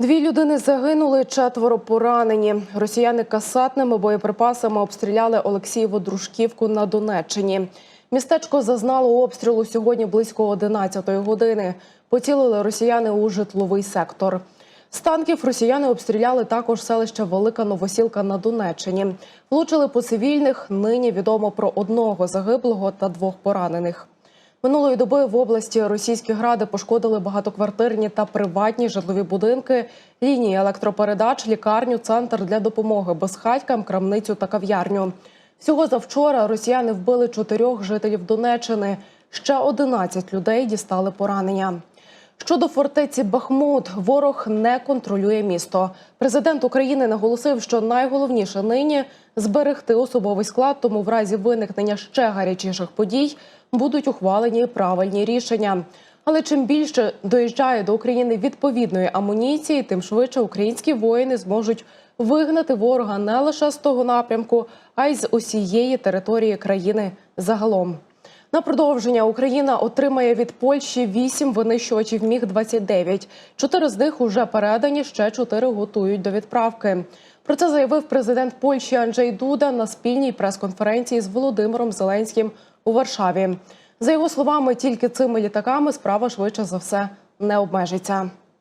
Дві людини загинули, четверо поранені. Росіяни касатними боєприпасами обстріляли Олексієву дружківку на Донеччині. Містечко зазнало обстрілу сьогодні близько 11-ї години. Поцілили росіяни у житловий сектор. З танків росіяни обстріляли також селище Велика Новосілка на Донеччині. Влучили по цивільних. Нині відомо про одного загиблого та двох поранених. Минулої доби в області російські гради пошкодили багатоквартирні та приватні житлові будинки, лінії електропередач, лікарню, центр для допомоги безхатькам, крамницю та кав'ярню. Всього завчора росіяни вбили чотирьох жителів Донеччини. Ще 11 людей дістали поранення. Щодо фортеці Бахмут, ворог не контролює місто. Президент України наголосив, що найголовніше нині зберегти особовий склад, тому в разі виникнення ще гарячіших подій будуть ухвалені правильні рішення. Але чим більше доїжджає до України відповідної амуніції, тим швидше українські воїни зможуть вигнати ворога не лише з того напрямку, а й з усієї території країни загалом. На продовження Україна отримає від Польщі вісім винищувачів Міг 29 Чотири з них уже передані, ще чотири готують до відправки. Про це заявив президент Польщі Анджей Дуда на спільній прес-конференції з Володимиром Зеленським у Варшаві. За його словами, тільки цими літаками справа швидше за все не обмежиться.